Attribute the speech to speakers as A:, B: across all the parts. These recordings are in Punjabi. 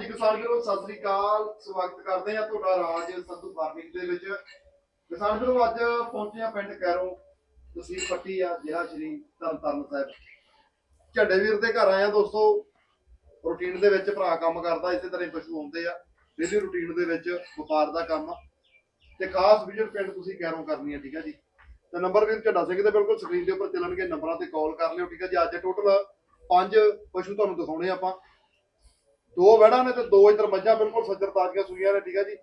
A: ਹਾਂਜੀ ਕਿਸਾਨ ਵੀਰੋ, ਸਤਿ ਸ੍ਰੀ ਅਕਾਲ। ਸਵਾਗਤ ਕਰਦੇ ਆ ਤੁਹਾਡਾ ਰਾਜ ਸੰਧੂ ਫਾਰਮਿੰਗ ਦੇ ਵਿੱਚ। ਕਿਸਾਨ ਵੀਰੋ, ਅੱਜ ਪਹੁੰਚੇ ਆ ਪਿੰਡ ਕੈਰੋਂ, ਤਹਿਸੀਲ ਪੱਟੀ ਆ, ਜ਼ਿਲ੍ਹਾ ਸ਼੍ਰੀ ਤਰਨਤਾਰਨ ਸਾਹਿਬ। ਝੰਡੇ ਵੀਰ ਦੇ ਘਰ ਆਏ ਆ ਦੋਸਤੋ। ਰੂਟੀਨ ਦੇ ਵਿੱਚ ਭਰਾ ਕੰਮ ਕਰਦਾ, ਇਸੇ ਤਰ੍ਹਾਂ ਹੀ ਪਸ਼ੂ ਆਉਂਦੇ ਆ। ਡੇਲੀ ਰੂਟੀਨ ਦੇ ਵਿੱਚ ਵਪਾਰ ਦਾ ਕੰਮ ਆ। ਤੇ ਖਾਸ ਵਿਜ਼ਿਟ ਪਿੰਡ ਤੁਸੀਂ ਕੈਰੋਂ ਕਰਨੀ ਆ, ਠੀਕ ਆ ਜੀ। ਤੇ ਨੰਬਰ ਵੀਰ ਝੰਡਾ ਸਿੰਘ ਦੇ ਬਿਲਕੁਲ ਸਕਰੀਨ ਦੇ ਉੱਪਰ ਚੱਲਣਗੇ, ਨੰਬਰਾਂ ਤੇ ਕਾਲ ਕਰ ਲਿਓ, ਠੀਕ ਆ ਜੀ। ਅੱਜ ਟੋਟਲ ਪੰਜ ਪਸ਼ੂ ਤੁਹਾਨੂੰ ਦਿਖਾਉਣੇ ਆ ਆਪਾਂ। ਦੋ ਵੜਾਂ ਨੇ ਤੇ ਦੋ ਇਧਰ ਮੱਝਾਂ ਬਿਲਕੁਲ ਸੱਜਰ ਤਾਜ਼ੀਆਂ ਸੂਈਆਂ ਨੇ, ਠੀਕ ਹੈ ਜੀ।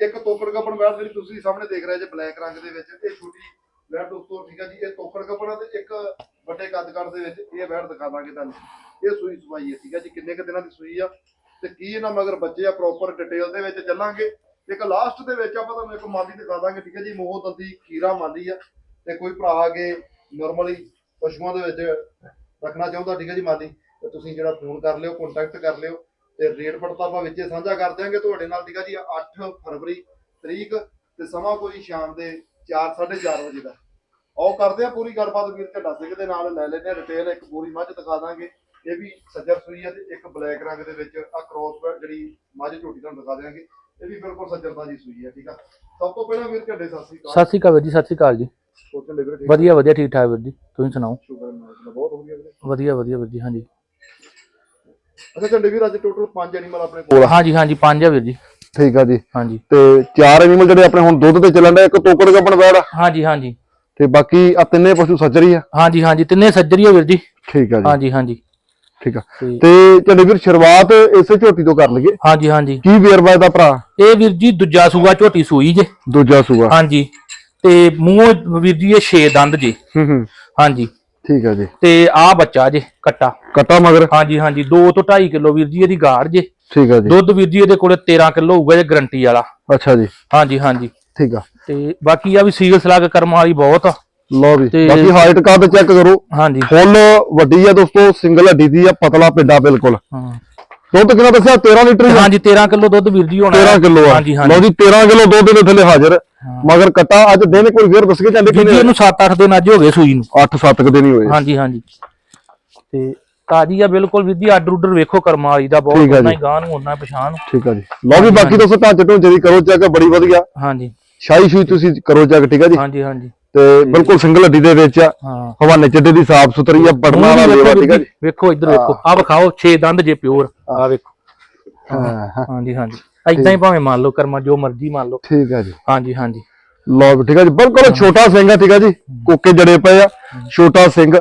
A: ਇੱਕ ਤੋਕੜ ਗੱਪਣ ਵੜ ਜਿਹੜੀ ਤੁਸੀਂ ਸਾਹਮਣੇ ਦੇਖ ਰਹੇ ਜੇ ਬਲੈਕ ਰੰਗ ਦੇ ਵਿੱਚ, ਇਹ ਛੋਟੀ ਵੜ ਦੋਸਤੋ, ਠੀਕ ਹੈ ਜੀ। ਇਹ ਤੋਕੜ ਗੱਪਣ ਤੇ ਇੱਕ ਵੱਡੇ ਕੱਦ ਦੇ ਵਿੱਚ ਇਹ ਵੜ ਦਿਖਾ ਦਾਂਗੇ ਤੁਹਾਨੂੰ। ਇਹ ਸੂਈ ਸਵਾਈ ਹੈ ਠੀਕ ਹੈ ਜੀ। ਕਿੰਨੇ ਕੁ ਦਿਨਾਂ ਦੀ ਸੂਈ ਆ ਤੇ ਕੀ ਇਹਨਾਂ ਮਗਰ ਬੱਚੇ ਆ ਪ੍ਰੋਪਰ ਡਿਟੇਲ ਦੇ ਵਿੱਚ ਚੱਲਾਂਗੇ। ਇੱਕ ਲਾਸਟ ਦੇ ਵਿੱਚ ਆਪਾਂ ਤੁਹਾਨੂੰ ਇੱਕ ਮਾਲੀ ਦਿਖਾ ਦਾਂਗੇ, ਠੀਕ ਹੈ ਜੀ। ਮੋਹ ਦੰਦੀ ਖੀਰਾ ਮਾਲੀ ਆ ਤੇ ਕੋਈ ਭਰਾ ਆ ਕੇ ਨਾਰਮਲੀ ਪਸ਼ੂਆਂ ਦੇ ਵਿੱਚ ਰੱਖਣਾ ਚਾਹੁੰਦਾ, ਠੀਕ ਹੈ ਜੀ ਮਾਲੀ, ਤੇ ਤੁਸੀਂ ਜਿਹੜਾ ਫੋਨ ਕਰ ਲਿਓ ਕੰਟੈਕਟ ਕਰ ਲਿਓ। ਤੇ ਰੇਟ ਪੜਤਾ ਆਪਾਂ ਵਿੱਚੇ ਸਾਂਝਾ ਕਰ ਦਿਆਂਗੇ। ਤੁਹਾਡੇ ਨਾਲ ਠੀਕ ਆ ਜੀ 8 ਫਰਵਰੀ ਤਰੀਕ ਤੇ ਸਮਾਂ ਕੋਈ ਸ਼ਾਮ ਦੇ 4:30 ਵਜੇ ਦਾ। ਆਓ ਕਰਦੇ ਆ ਪੂਰੀ ਗੱਲਬਾਤ ਵੀਰ ਝੱਡਾ ਸਿੰਘ ਦੇ ਨਾਲ ਲੈ ਲੈਂਦੇ ਆ ਡਿਟੇਲ ਇੱਕ ਪੂਰੀ ਮੱਝ ਦਿਖਾ ਦਾਂਗੇ। ਇਹ ਵੀ ਸੱਜਰ ਸੂਈ ਆ ਤੇ ਇੱਕ ਬਲੈਕ ਰੰਗ ਦੇ ਵਿੱਚ ਆ ਕ੍ਰੋਸ ਜਿਹੜੀ ਮੱਝ ਝੋਟੀ ਤੁਹਾਨੂੰ ਦਿਖਾ ਦਿਆਂਗੇ। ਇਹ ਵੀ ਬਿਲਕੁਲ ਸੱਜਰ ਦਾ ਜੀ ਸੂਈ ਆ ਠੀਕ ਆ? ਸਭ ਤੋਂ ਪਹਿਲਾਂ ਵੀਰ ਝੱਡੇ ਸਤਿ ਸ੍ਰੀ ਅਕਾਲ।
B: ਸਤਿ ਸ਼੍ਰੀ ਅਕਾਲ ਵੀਰ ਜੀ ਸਤਿ ਸ਼੍ਰੀ ਅਕਾਲ ਜੀ। ਵਧੀਆ ਵਧੀਆ ਠੀਕ ਠਾਕ ਵੀਰ ਜੀ। ਤੁਸੀਂ ਸੁਣਾਓ?
A: ਸ਼ੁਕਰ ਬਹੁਤ ਵਧੀਆ
B: ਵਧੀਆ ਵਧੀਆ ਵੀਰ ਜੀ ਹਾਂਜੀ।
A: ਅੱਛਾ ਝੱਡੇ ਵੀਰ ਅੱਜ ਟੋਟਲ 5 ਐਨੀਮਲ ਆਪਣੇ ਕੋਲ
B: ਹਾਂਜੀ ਹਾਂਜੀ ਪੰਜ ਆ ਵੀਰ ਜੀ।
C: ਠੀਕ ਆ ਜੀ।
B: ਹਾਂਜੀ।
C: ਤੇ ਚਾਰ ਐਨੀਮਲ ਜਿਹੜੇ ਆਪਣੇ ਹੁਣ ਦੁੱਧ ਤੇ ਚੱਲਣ ਦਾ ਇੱਕ ਤੋਕੜ ਗੱਪਣ ਬੈੜ
B: ਹਾਂਜੀ ਹਾਂਜੀ।
C: ਤੇ ਬਾਕੀ ਆ ਤਿੰਨੇ ਪਸ਼ੂ ਸੱਜਰੀ ਆ।
B: ਹਾਂਜੀ ਹਾਂਜੀ ਤਿੰਨੇ ਸੱਜਰੀ ਆ ਵੀਰ ਜੀ।
C: ਠੀਕ ਆ ਜੀ।
B: ਹਾਂਜੀ ਹਾਂਜੀ।
C: ਠੀਕ ਆ।
B: ਤੇ
C: ਝੰਡੇ ਵੀਰ ਸ਼ੁਰੂਆਤ ਇਸੇ ਝੋਟੀ ਤੋਂ ਕਰ ਲਈਏ।
B: ਹਾਂਜੀ ਹਾਂਜੀ।
C: ਕੀ ਵੇਰਵਾ ਦਾ ਭਰਾ?
B: ਇਹ ਵੀਰ ਜੀ ਦੂਜਾ ਸੂਆ ਝੋਟੀ ਸੂਈ ਜੇ।
C: ਦੂਜਾ ਸੂਆ।
B: ਹਾਂਜੀ। ਤੇ ਮੂੰਹ ਵੀਰ ਜੀ ਇਹ ਛੇ ਦੰਦ ਜੇ।
C: ਹੂੰ ਹੂੰ।
B: ਹਾਂਜੀ।
C: ਠੀਕ ਆ ਜੀ।
B: ਤੇ ਆ ਬੱਚਾ ਜੇ ਕੱਟਾ।
C: ਕਟਾ ਮਗਰ?
B: ਹਾਂਜੀ ਹਾਂਜੀ 2 ਤੋਂ 2.5 ਕਿਲੋ ਵੀਰ ਜੀ ਇਹਦੀ ਗਾੜ ਜੇ।
C: ਠੀਕ ਆ ਜੀ।
B: ਦੁੱਧ ਵੀਰ ਜੀ ਇਹਦੇ ਕੋਲੇ 13 ਕਿਲੋ ਹੋਊਗਾ ਜੇ ਗਰੰਟੀ ਵਾਲਾ।
C: ਅੱਛਾ ਜੀ।
B: ਹਾਂਜੀ ਹਾਂਜੀ।
C: ਠੀਕ ਆ।
B: ਤੇ ਬਾਕੀ ਆ ਵੀ ਸੀਲ ਸਲਾਗ ਕਰਮ ਵਾਲੀ ਬਹੁਤ ਆ।
C: ਲਓ ਵੀ ਬਾਕੀ ਹਾਈਟ ਕੱਦ ਚੈੱਕ ਕਰੋ।
B: ਹਾਂਜੀ।
C: ਫੁੱਲ ਵੱਡੀ ਆ ਦੋਸਤੋ ਸਿੰਗਲ ਹੱਡੀ ਦੀ ਆ ਪਤਲਾ ਪਿੱਡਾ ਬਿਲਕੁਲ।
B: ਹਾਂ।
C: ਦੁੱਧ ਕਿੰਨਾ ਦੱਸਿਆ? 13 ਲੀਟਰ ਹੀ ਆ?
B: ਹਾਂਜੀ 13 ਕਿਲੋ ਦੁੱਧ ਵੀਰ ਜੀ ਹੋਣਾ
C: 13 ਕਿਲੋ ਆ।
B: ਹਾਂਜੀ
C: ਲਓ
B: ਹਾਂਜੀ
C: ਜੀ 13 ਕਿਲੋ ਦੁੱਧ ਦੇ ਥੱਲੇ ਹਾਜ਼ਰ। ਮਗਰ ਕਟਾ ਅੱਜ ਦਿਨ ਕੋਈ ਫੇਰ ਦੱਸ ਕੇ ਜਾਂਦੇ
B: ਵੀਰ ਜੀ
C: ਕਿੰਨੇ
B: ਇਹਨੂੰ 7-8 ਦਿਨ ਅੱਜ ਹੋ ਗਏ ਸੂਈ ਨੂੰ।
C: 8-7 ਦਿਨ ਹੀ ਹੋਏ
B: ਹਾਂਜੀ ਹਾਂਜੀ। ਤੇ ਤਾਜੀ ਆ ਬਿਲਕੁਲ ਵੀਰ ਜੀ ਆਰਡਰ ਉਡਰ ਵੇਖੋ ਕਰਮ ਵਾਲੀ ਦਾ ਬਹੁਤ
C: ਠੀਕ ਆ
B: ਉਹਨਾਂ
C: ਜੀ।
B: ਹੀ ਗਾਂ ਨੂੰ ਉਹਨਾਂ ਪਛਾਣ।
C: ਠੀਕ ਆ ਜੀ। ਲਓ ਵੀ ਬਾਕੀ ਦੋਸਤੋ ਢਾਂਚੇ ਢੂੰਚੇ ਦੀ ਕਰੋ ਚੈੱਕ ਬੜੀ ਵਧੀਆ।
B: ਹਾਂਜੀ।
C: ਸ਼ਾਹੀ ਸ਼ੂਈ ਤੁਸੀਂ ਕਰੋ ਚੈੱਕ ਠੀਕ ਆ ਜੀ।
B: ਹਾਂਜੀ ਹਾਂਜੀ।
C: ਤੇ ਬਿਲਕੁਲ ਸਿੰਗਲ ਹੱਡੀ ਦੇ ਵਿੱਚ ਆ।
B: ਹਾਂ।
C: ਹਵਾਨੇ ਚੱਡੇ ਦੀ ਸਾਫ਼ ਸੁਥਰੀ ਆ ਬੜਨਾ ਵਾਲਾ ਲੇਵਾ ਠੀਕ ਆ
B: ਜੀ, ਵੇਖੋ ਇੱਧਰ ਵੇਖੋ। ਆ ਵਿਖਾਓ 6 ਦੰਦ ਜੇ ਪਿਓਰ। ਆ ਵੇਖੋ।
C: ਹਾਂ
B: ਹਾਂਜੀ ਹਾਂਜੀ। ਐਦਾਂ ਹੀ ਭਾਵੇਂ ਮੰਨ ਲਓ ਕਰਮਾ ਜੋ ਮਰਜ਼ੀ ਮੰਨ ਲਓ।
C: ਠੀਕ ਆ ਜੀ।
B: ਹਾਂਜੀ ਹਾਂਜੀ।
C: ਵੀ ਠੀਕ ਆ ਜੀ। ਬਿਲਕੁਲ ਛੋਟਾ ਸਿੰਘ ਆ ਠੀਕ ਆ ਜੀ। ਕੋਕੇ ਜੜੇ ਪਏ ਆ ਛੋਟਾ ਸਿੰਘ।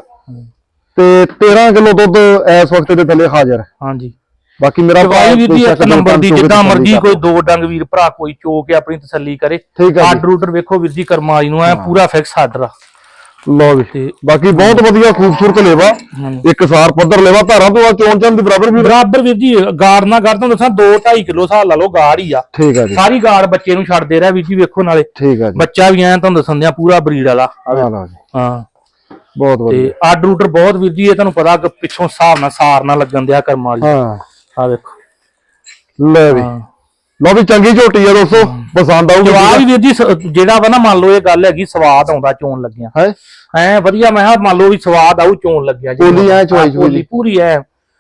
C: ਤੇ 13 ਕਿਲੋ ਦੁੱਧ ਇਸ ਵਕਤ ਦੇ ਥੱਲੇ ਹਾਜ਼ਰ
B: ਹਾਂਜੀ।
C: ਬਾਕੀ ਮੇਰਾ
B: ਦਵਾਈ ਵੀਰ ਜੀ ਇੱਕ ਨੰਬਰ ਦੀ ਜਿੱਦਾਂ ਮਰਜ਼ੀ ਕੋਈ ਦੋ ਡੰਗ ਵੀਰ ਭਰਾ ਕੋਈ ਚੋ ਕੇ ਆਪਣੀ ਤਸੱਲੀ ਕਰੇ। ਆਰਡਰ ਉਡਰ ਵੇਖੋ ਵੀਰ ਜੀ ਕਰਮਾ ਵਾਲੀ ਨੂੰ ਐ ਪੂਰਾ ਫਿਕਸ ਆਰਡਰ ਆ
C: ਲਓ ਵੀ ਬਾਕੀ ਬਹੁਤ ਵਧੀਆ ਖੂਬਸੂਰਤ ਲੇਵਾ। ਇੱਕ ਸਾਰ ਪੱਧਰ ਲੇਵਾ ਧਾਰਾਂ ਤੋਂ ਆ ਚੋਣ ਚੰਦ ਦੀ ਬਰਾਬਰ ਵੀ
B: ਬਰਾਬਰ ਵੀਰ ਜੀ ਗਾੜ ਨਾ ਗਾੜ ਤੁਹਾਨੂੰ ਦੱਸਾਂ 2 2.5 ਕਿਲੋ ਹਿਸਾਬ ਲਾ ਲਓ ਗਾੜ ਹੀ ਆ।
C: ਠੀਕ ਆ ਜੀ।
B: ਸਾਰੀ ਗਾੜ ਬੱਚੇ ਨੂੰ ਛੱਡਦੇ ਰਿਹਾ ਵੀਰ ਜੀ ਵੇਖੋ ਨਾਲੇ।
C: ਠੀਕ ਆ ਜੀ।
B: ਬੱਚਾ ਵੀ ਐ ਤੁਹਾਨੂੰ ਦੱਸਣ ਦਿਆਂ ਪੂਰਾ ਬਰੀਡ ਵਾਲਾ। ਹਾਂ।
C: ਬਹੁਤ ਵਧੀਆ।
B: ਤੇ ਆਰਡਰ ਉਡਰ ਬਹੁਤ ਵੀਰ ਜੀ ਇਹ ਤੁਹਾਨੂੰ ਪਤਾ ਕਿ ਪਿੱਛੋਂ ਹਿਸਾਬ ਨਾਲ ਸਾਰ ਨਾ ਲੱਗਣ ਦਿਆ ਕਰਮ ਵਾਲੀ।
C: ਹਾਂ।
B: ਆ ਵੇਖੋ
C: ਲੈ ਵੀ। ਲਓ ਵੀ ਚੰਗੀ ਝੋਟੀ ਆ ਦੋਸਤੋ ਪਸੰਦ ਆਊਗੀ
B: ਜਵਾਬ ਵੀ ਵੀਰ ਜੀ ਸ- ਜਿਹੜਾ ਵਾ ਨਾ ਮੰਨ ਲਓ ਇਹ ਗੱਲ ਹੈਗੀ ਸਵਾਦ ਆਉਂਦਾ ਚੋਣ ਲੱਗਿਆ।
C: ਹੈ?
B: ਐ ਵਧੀਆ ਮੈਂ ਕਿਹਾ ਮੰਨ ਲਓ ਵੀ ਸਵਾਦ ਆਊ ਚੋਣ ਲੱਗਿਆ ਜੀ
C: ਪੋਲੀ ਐਂ
B: ਹਾਂ, ਪੋਲੀ ਪੂਰੀ ਐ।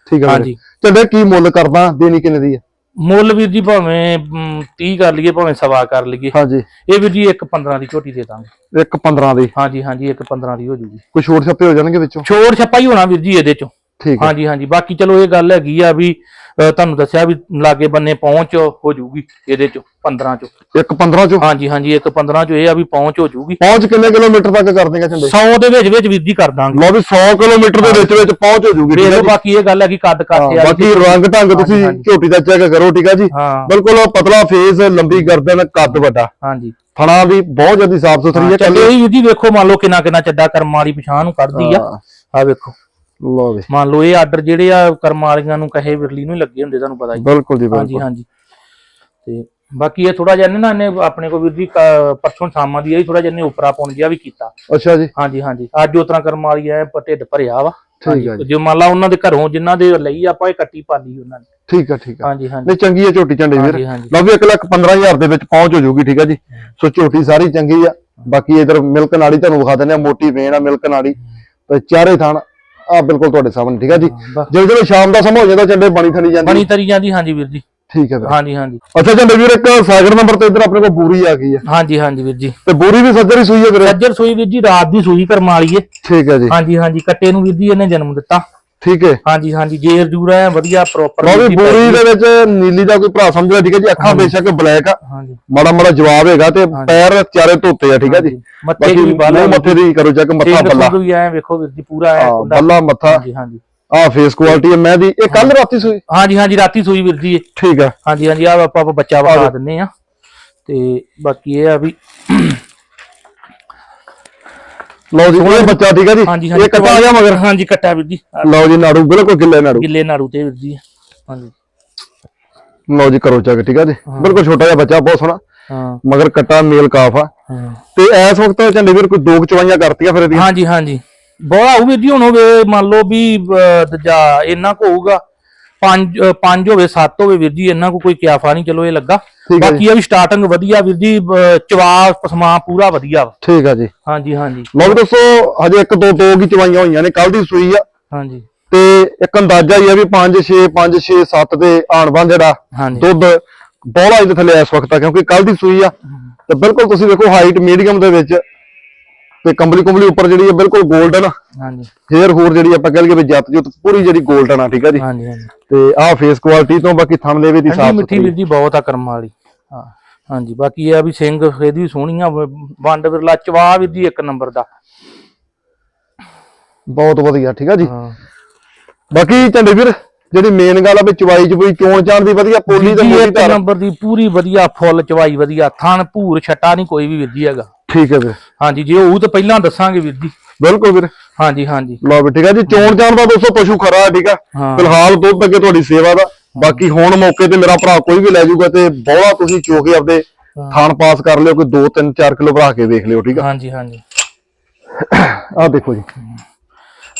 C: ਠੀਕ ਆ
B: ਹਾਂਜੀ।
C: ਚੱਡੇ ਕੀ ਮੁੱਲ ਕਰਦਾ ਦੇਣੀ ਕਿੰਨੇ ਦੀ ਆ?
B: ਮੁੱਲ ਵੀਰ ਜੀ ਭਾਵੇਂ ਮ, 30 ਕਰ ਲਈਏ ਭਾਵੇਂ ਸਵਾ ਕਰ ਲਈਏ।
C: ਹਾਂਜੀ।
B: ਇਹ ਵੀਰ ਜੀ ਇੱਕ 15 ਦੀ ਝੋਟੀ ਦੇ ਦਾਂਗੇ।
C: ਇੱਕ 15 ਦੀ।
B: ਹਾਂਜੀ ਹਾਂਜੀ ਇੱਕ 15 ਦੀ ਹੋ ਜੂਗੀ।
C: ਕੋਈ ਛੋਟ ਛੱਪੇ ਹੋ ਜਾਣਗੇ ਵਿੱਚੋਂ?
B: ਛੋੜ ਛੱਪਾ ਹੀ ਹੋਣਾ ਵੀਰ ਜੀ ਇਹਦੇ ਚੋਂ।
C: ਠੀਕ ਆ।
B: ਹਾਂਜੀ ਹਾਂਜੀ। ਬਾਕੀ ਚਲੋ ਇਹ ਗੱਲ ਹੈਗੀ ਆ ਵੀ ਤੁਹਾਨੂੰ ਦੱਸਿਆ ਵੀ ਲਾਗੇ ਬੰਨੇ ਪਹੁੰਚ ਹੋ ਜੂਗੀ ਇਹਦੇ ਚੋਂ 15 ਚੋਂ।
C: ਇੱਕ 15 ਚੋਂ?
B: ਹਾਂਜੀ ਹਾਂਜੀ ਇੱਕ 15 ਚੋਂ ਇਹ ਆ ਵੀ ਪਹੁੰਚ ਹੋ ਜੂਗੀ।
C: ਪਹੁੰਚ ਕਿੰਨੇ ਕਿਲੋਮੀਟਰ ਤੱਕ ਕਰ ਦੇਗਾ ਝੰਡੇ
B: 100 ਦੇ ਵਿੱਚ ਵਿੱਚ ਜੀ ਕਰ ਦਾਂਗੇ।
C: ਲਓ ਵੀ 100 ਕਿਲੋਮੀਟਰ ਦੇ ਵਿੱਚ ਵਿੱਚ ਪਹੁੰਚ ਹੋ ਜੂਗੀ ਠੀਕ ਆ
B: ਬਾਕੀ ਇਹ ਗੱਲ ਹੈ ਕਿ ਕੱਦ ਕਾਠੇ
C: ਹਾਂ, ਬਾਕੀ ਰੰਗ ਢੰਗ ਤੁਸੀਂ। ਝੋਟੀ ਦਾ ਚੈੱਕ ਕਰੋ ਠੀਕ ਆ ਜੀ।
B: ਹਾਂ।
C: ਬਿਲਕੁਲ ਪਤਲਾ ਫੇਸ ਲੰਬੀ ਗਰਦਨ ਕੱਦ ਵੱਡਾ।
B: ਹਾਂਜੀ।
C: ਥਣਾ ਵੀ ਬਹੁਤ ਜ਼ਿਆਦਾ ਸਾਫ਼ ਸੁਥਰੀ ਹੈ
B: ਚੱਲੇ ਇਹ ਜੀ ਵੇਖੋ ਮੰਨ ਲਓ ਕਿੰਨਾ ਕਿੰਨਾ ਚੱਡਾ ਕਰਮ ਵਾਲੀ ਪਛਾਣ ਨੂੰ ਕੱਢਦੀ ਆ।
C: ਹਾਂ।
B: ਆ ਵੇਖੋ।
C: ਲਓ ਵੀ
B: ਮੰਨ ਲਓ ਇਹ ਆਰਡਰ ਜਿਹੜੇ ਆ ਕਰਮ ਵਾਲੀਆਂ ਨੂੰ ਕਹੇ ਵਿਰਲੀ ਨੂੰ ਹੀ ਲੱਗੇ ਹੁੰਦੇ ਤੁਹਾਨੂੰ ਪਤਾ ਹੀ
C: ਬਿਲਕੁਲ ਜੀ
B: ਹਾਂਜੀ
C: ਬਿਲਕੁਲ।
B: ਹਾਂਜੀ। ਤੇ ਬਾਕੀ ਇਹ ਥੋੜਾ ਜਿਹਾ ਨਾ ਇਹਨੇ ਆਪਣੇ ਕੋਲ ਵੀਰ ਜੀ ਕ- ਪਰਸੋਂ ਸ਼ਾਮਾਂ ਦੀ ਇਹ ਥੋੜਾ ਜਿਹਾ ਇਹਨੇ ਉਪਰਾ ਪਾਉਣ ਜਿਹਾ ਵੀ ਕੀਤਾ।
C: ਅੱਛਾ ਜੀ।
B: ਹਾਂਜੀ ਹਾਂਜੀ। ਅੱਜ ਉਸ ਤਰ੍ਹਾਂ ਕਰਮ ਵਾਲੀ ਐ ਢਿੱਡ ਭਰਿਆ ਵਾ।
C: ਠੀਕ ਆ ਜੀ।
B: ਜੇ ਮੰਨ ਲਾ ਉਹਨਾਂ ਦੇ ਘਰੋਂ ਜਿਨ੍ਹਾਂ ਦੇ ਲਈ ਆਪਾਂ ਇਹ ਕੱਟੀ ਪਾਲੀ ਉਹਨਾਂ ਨੇ।
C: ਠੀਕ ਆ ਠੀਕ ਆ।
B: ਹਾਂਜੀ ਹਾਂਜੀ।
C: ਨਹੀਂ ਚੰਗੀ ਹੈ ਝੋਟੀ ਝੰਡੇ ਵੀਰ।
B: ਹਾਂਜੀ ਹਾਂਜੀ।
C: ਲਓ ਵੀ 1 ਲੱਖ 15000 ਦੇ ਵਿੱਚ ਪਹੁੰਚ ਹੋ ਜਾਊਗੀ ਠੀਕ ਆ ਜੀ। ਸੋ ਝੋਟੀ ਸਾਰੀ ਚੰਗੀ ਆ। ਬਾਕੀ ਇਧਰ ਮਿਲਕ ਨਾੜੀ ਤੁਹਾਨੂੰ ਵਿਖਾ ਦਿੰਦੇ ਆ ਮੋਟੀ ਵੇਣ ਆ ਮਿਲਕ ਨਾੜੀ ਤੇ ਚਾਰੇ ਥਣ ਆ ਬਿਲਕੁਲ ਤੁਹਾਡੇ ਸਾਹਮਣੇ ਠੀਕ ਆ ਜੀ? ਜਦੋਂ ਜਦੋਂ ਸ਼ਾਮ ਦਾ ਸਮਾਂ ਹੋ ਜਾਂਦਾ ਝੰਡੇ ਬਣੀ ਥਣੀ ਜਾਂਦੀ
B: ਬਣੀ ਤਰੀ ਜਾਂਦੀ ਹਾਂਜੀ ਵੀਰ ਜੀ।
C: ਠੀਕ ਹੈ ਵੀਰ
B: ਹਾਂਜੀ ਹਾਂਜੀ।
C: ਅੱਛਾ ਝੰਡੇ ਵੀਰ ਇੱਕ ਸੈਕਿੰਡ ਨੰਬਰ ਤੇ ਇੱਧਰ ਆਪਣੇ ਕੋਲ ਬੂਰੀ ਆ ਗਈ ਹੈ।
B: ਹਾਂਜੀ ਹਾਂਜੀ ਵੀਰ ਜੀ।
C: ਤੇ ਬੂਰੀ ਵੀ ਸੱਜਰ ਹੀ ਸੂਈ ਹੈ ਵੀਰੇ?
B: ਸੱਜਰ ਸੂਈ ਵੀਰ ਜੀ ਰਾਤ ਦੀ ਸੂਈ ਕਰਮਾ ਵਾਲੀ ਏ
C: ਠੀਕ ਹੈ ਜੀ।
B: ਹਾਂਜੀ ਹਾਂਜੀ ਕੱਟੇ ਨੂੰ ਵੀਰ ਜੀ ਇਹਨੇ ਜਨਮ ਦਿੱਤਾ।
C: ਠੀਕ ਹੈ।
B: ਹਾਂਜੀ ਹਾਂਜੀ ਜੇਰ ਜੂਰਾ ਐ ਵਧੀਆ ਪ੍ਰੋਪਰ
C: ਵੀ ਬੂਰੀ ਦੇ ਵਿੱਚ ਨੀਲੀ ਦਾ ਕੋਈ ਭਰਾ ਸਮਝਦਾ ਠੀਕ ਹੈ ਜੀ? ਅੱਖਾਂ ਬੇਸ਼ੱਕ ਬਲੈਕ ਆ।
B: ਹਾਂਜੀ।
C: ਮਾੜਾ ਮਾੜਾ ਜਵਾਬ ਹੈਗਾ ਤੇ ਪੈਰ ਚਾਰੇ ਧੋਤੇ ਆ ਠੀਕ ਹੈ ਜੀ?
B: ਮੱਥੇ ਦੀ ਬਾਲਾ
C: ਮੱਥੇ ਦੀ ਕਰੋ ਚੈੱਕ ਮੱਥਾ ਬੱਲਾ।
B: ਵੀ ਐ ਵੇਖੋ ਵੀਰ ਜੀ ਪੂਰਾ ਐ
C: ਹਾਂ, ਬੱਲਾ ਮੱਥਾ।
B: ਹਾਂਜੀ ਹਾਂਜੀ।
C: ਆ ਫੇਸ ਕੁਆਲਿਟੀ ਹੈ ਮੈਂ ਦੀ ਇਹ ਕੱਲ ਰਾਤੀ ਸੂਈ?
B: ਹਾਂਜੀ ਹਾਂਜੀ ਰਾਤੀ ਸੂਈ ਵੀਰ ਜੀ।
C: ਠੀਕ ਆ
B: ਹਾਂਜੀ ਹਾਂਜੀ ਆ ਆਪਾਂ ਆਪਾਂ ਬੱਚਾ ਵਿਖਾ ਦਿੰਨੇ ਆ ਤੇ ਬਾਕੀ ਇਹ ਆ ਵੀ
C: ਲਓ ਜੀ ਇਹ ਬੱਚਾ ਠੀਕ ਹੈ ਜੀ?
B: ਹਾਂਜੀ ਹਾਂਜੀ
C: ਇਹ ਕੱਟਾ ਆ ਗਿਆ ਮਗਰ?
B: ਹਾਂਜੀ ਕੱਟਾ ਵੀਰ ਜੀ। ਆਹ
C: ਲਓ ਜੀ ਨਾੜੂ ਬਿਲਕੁਲ ਗਿੱਲੇ ਨਾੜੂ।
B: ਗਿੱਲੇ ਨਾੜੂ ਤੇ ਵੀਰ ਜੀ। ਹਾਂਜੀ।
C: ਲਓ ਜੀ ਕਰੋ ਚੈੱਕ ਠੀਕ ਹੈ ਜੀ? ਬਿਲਕੁਲ ਛੋਟਾ ਜਿਹਾ ਬੱਚਾ ਬਹੁਤ ਸੋਹਣਾ।
B: ਹਾਂ।
C: ਮਗਰ ਕੱਟਾ ਮੇਲ ਕਾਫ ਆ।
B: ਹਾਂ।
C: ਤੇ ਇਸ ਵਕਤ ਝੰਡੇ ਵੀਰ ਕੋਈ ਦੋ ਕੁ ਚਵਾਈਆਂ ਕਰਤੀਆਂ ਫਿਰ ਇਹਦੀਆਂ?
B: ਹਾਂਜੀ ਹਾਂਜੀ। ਬੋਲਾ ਉਹ ਵੀਰ ਜੀ ਹੁਣ ਹੋਵੇ ਮੰਨ ਲਓ ਵੀ ਅਹ, ਦੂਜਾ ਇੰਨਾ ਕੁ ਹੋਊਗਾ। ਪੰਜ ਪੰਜ ਹੋਵੇ ਸੱਤ ਹੋਵੇ ਵੀਰ ਜੀ ਕੋ ਕੋਈ ਕਿਆਫਾ ਨਹੀਂ ਚਲੋ ਇਹ ਲੱਗਾ। ਬਾਕੀ ਇਹ ਵੀ ਸਟਾਰਟਿੰਗ ਵਧੀਆ ਵੀਰ ਜੀ ਚਵਾ ਪਸਮਾ ਪੂਰਾ ਵਧੀਆ
C: ਠੀਕ ਆ ਜੀ।
B: ਹਾਂਜੀ ਹਾਂਜੀ।
C: ਲਓ ਵੀ ਦੋਸਤੋ ਹਜੇ ਇੱਕ ਦੋ ਦੋ ਕੀ ਚਵਾਈਆਂ ਹੋਈਆਂ ਨੇ ਕੱਲ ਦੀ ਸੂਈ ਆ।
B: ਹਾਂਜੀ।
C: ਤੇ ਇੱਕ ਅੰਦਾਜ਼ਾ ਹੀ ਆ ਵੀ 5 6 5 6 7 ਦੇ ਆਣ ਬੰਦ ਜਿਹੜਾ ਦੁੱਧ ਬੋਲਾ ਇਹਦੇ ਥੱਲੇ ਇਸ ਵਕਤ ਆ ਕਿਉਂਕਿ ਕੱਲ ਦੀ ਸੂਈ ਆ। ਤੇ ਬਿਲਕੁਲ ਤੁਸੀਂ ਦੇਖੋ ਹਾਈਟ ਮੀਡੀਅਮ ਦੇ ਵਿੱਚ ਤੇ ਕੰਬਲੀ ਕੁੰਬਲੀ ਉੱਪਰ ਜਿਹੜੀ ਹੈ ਬਿਲਕੁਲ 골ਡਨ
B: ਹਾਂਜੀ।
C: ਹੇਅਰ ਹੂਰ ਜਿਹੜੀ ਆਪਾਂ ਕਹਿ ਲਈਏ ਵੀ ਜੱਤ ਜੁੱਤ ਪੂਰੀ ਜਿਹੜੀ 골ਡਨ ਆ ਠੀਕ ਆ ਜੀ?
B: ਹਾਂਜੀ ਹਾਂਜੀ।
C: ਤੇ ਆਹ ਫੇਸ ਕੁਆਲਿਟੀ ਤੋਂ ਬਾਕੀ ਥਣ ਦੇ ਵੀ ਦੀ ਸਾਫ਼
B: ਮਿੱਠੀ ਵੀਰ ਜੀ ਬਹੁਤ ਆ ਕਰਮ ਵਾਲੀ। ਹਾਂ ਹਾਂਜੀ ਬਾਕੀ ਇਹ ਆ ਵੀ ਸਿੰਘ ਇਹਦੀ ਵੀ ਵੰਡ ਵਿਰਲਾ ਚਵਾ ਵੀਰ ਜੀ ਇੱਕ ਨੰਬਰ ਦਾ।
C: ਬਹੁਤ ਵਧੀਆ ਠੀਕ ਆ ਜੀ?
B: ਹਾਂ।
C: ਬਾਕੀ ਝੰਡੇ ਵੀਰ ਜਿਹੜੀ ਮੇਨ ਗੱਲ ਆ ਵੀ ਚਵਾਈ ਚਵਾਈ ਚੋਣ ਚਾਣ ਦੀ ਵਧੀਆ ਪੋਲੀ ਤੇ ਮੋਟੀ ਧਾਰ।
B: ਨੰਬਰ ਦੀ ਪੂਰੀ ਵਧੀਆ ਫੁੱਲ ਚਵਾਈ ਵਧੀਆ। ਥਣ ਭੂਰ ਛੱਟਾ ਨਹੀਂ ਕੋਈ ਵੀ ਵੀਰ ਜੀ ਹੈਗਾ।
C: ਠੀਕ ਹੈ ਵੀਰ।
B: ਹਾਂਜੀ ਜੇ ਹੋਊ ਤਾਂ ਪਹਿਲਾਂ ਦੱਸਾਂਗੇ ਵੀਰ ਜੀ।
C: ਬਿਲਕੁਲ ਵੀਰ।
B: ਹਾਂਜੀ ਹਾਂਜੀ।
C: ਲਓ ਵੀ ਠੀਕ ਹੈ ਜੀ ਚੋਣ ਚਾਣ ਦਾ ਦੋਸਤੋ ਪਸ਼ੂ ਖਰਾ ਠੀਕ ਆ।
B: ਹਾਂ।
C: ਫਿਲਹਾਲ ਦੁੱਧ ਅੱਗੇ ਤੁਹਾਡੀ ਸੇਵਾ ਦਾ। ਬਾਕੀ ਹੁਣ ਮੌਕੇ ਤੇ ਮੇਰਾ ਭਰਾ ਕੋਈ ਵੀ ਲੈ ਜਾਊਗਾ ਤੇ ਬਹੁਤ ਤੁਸੀਂ ਚੋ ਕੇ ਆਪਦੇ ਥਾਣ ਪਾਸ ਕਰ ਲਿਓ ਕੋਈ 2 3 4 ਕਿਲੋ ਭਰਾ ਕੇ ਵੇਖ ਲਿਓ ਠੀਕ ਆ।
B: ਹਾਂਜੀ ਹਾਂਜੀ।
C: ਆਹ ਦੇਖੋ ਜੀ।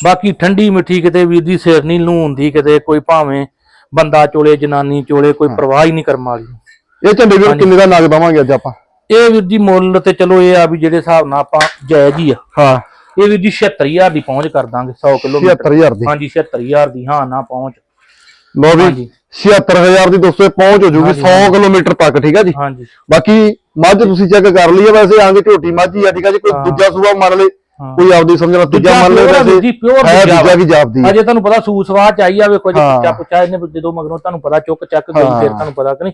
B: ਬਾਕੀ ਠੰਡੀ ਮਿੱਠੀ ਕਿਤੇ ਵੀਰ ਦੀ ਸਿਰ ਨਹੀਂ ਲੂੰਦੀ ਕਿਤੇ ਕੋਈ ਭਾਵੇਂ ਬੰਦਾ ਚੋਲੇ ਜਨਾਨੀ ਚੋਲੇ ਕੋਈ ਪਰਵਾਹ ਹੀ ਨਹੀਂ ਕਰਮ ਵਾਲੀ।
C: ਇਹ ਝੰਡੇ ਵੀਰ ਕਿੰਨੇ ਦਾ ਨਗ ਦਵਾਂਗੇ ਅੱਜ ਆਪਾਂ?
B: ਇਹ ਵੀਰ ਜੀ ਮੁੱਲ ਤੇ ਚਲੋ ਇਹ ਆ ਵੀ ਜਿਹੜੇ ਹਿਸਾਬ ਨਾਲ ਆਪਾਂ ਜਾਇਜ਼ ਹੀ ਆ।
C: ਹਾਂ।
B: ਇਹ ਵੀਰ ਜੀ 76000 ਦੀ ਪਹੁੰਚ ਕਰ ਦਾਂਗੇ 100 ਕਿਲੋਮੀਟਰ।
C: 76000 ਦੀ।
B: ਹਾਂਜੀ 76000 ਦੀ ਹਾਂ ਨਾ ਪਹੁੰਚ।
C: ਲਓ ਵੀ
B: ਹਾਂਜੀ।
C: 76000 ਦੀ ਦੋਸਤੋ ਪਹੁੰਚ ਹੋ ਜੂਗੀ 100 ਕਿਲੋਮੀਟਰ ਤੱਕ ਠੀਕ ਆ ਜੀ?
B: ਹਾਂਜੀ।
C: ਬਾਕੀ ਮੱਝ ਤੁਸੀਂ ਚੈੱਕ ਕਰ ਲਈ ਹੈ ਵੈਸੇ ਆਂਗੇ ਝੋਟੀ ਮੱਝ ਹੀ ਆ ਠੀਕ ਆ ਜੀ ਕੋਈ ਦੂਜਾ ਸੂਆ ਮੰਨ ਲੇ
B: ਹਾਂ।
C: ਕੋਈ ਆਪਦੀ ਸਮਝਣਾ ਤੀਜਾ ਮੰਨ ਲੇ ਵੈਸੇ।
B: ਜੀ ਪਿਓਰ
C: ਹੈ ਦੂਜਾ ਕੀ ਜਾਪਦੀ ਹੈ
B: ਅਜੇ ਤੁਹਾਨੂੰ ਪਤਾ ਸੂਸਵਾਹ ਚਾਹੀ ਆ ਵੇਖੋ ਜੇ
C: ਹਾਂ।
B: ਪੁੱਛਾ ਪੁੱਛਾ ਇਹਨੇ ਜਦੋਂ ਮਗਰੋਂ ਤੁਹਾਨੂੰ ਪਤਾ ਚੁੱਕ ਚੱਕ ਗਈ ਫਿਰ ਤੁਹਾਨੂੰ ਪਤਾ ਕਿ ਨਹੀਂ।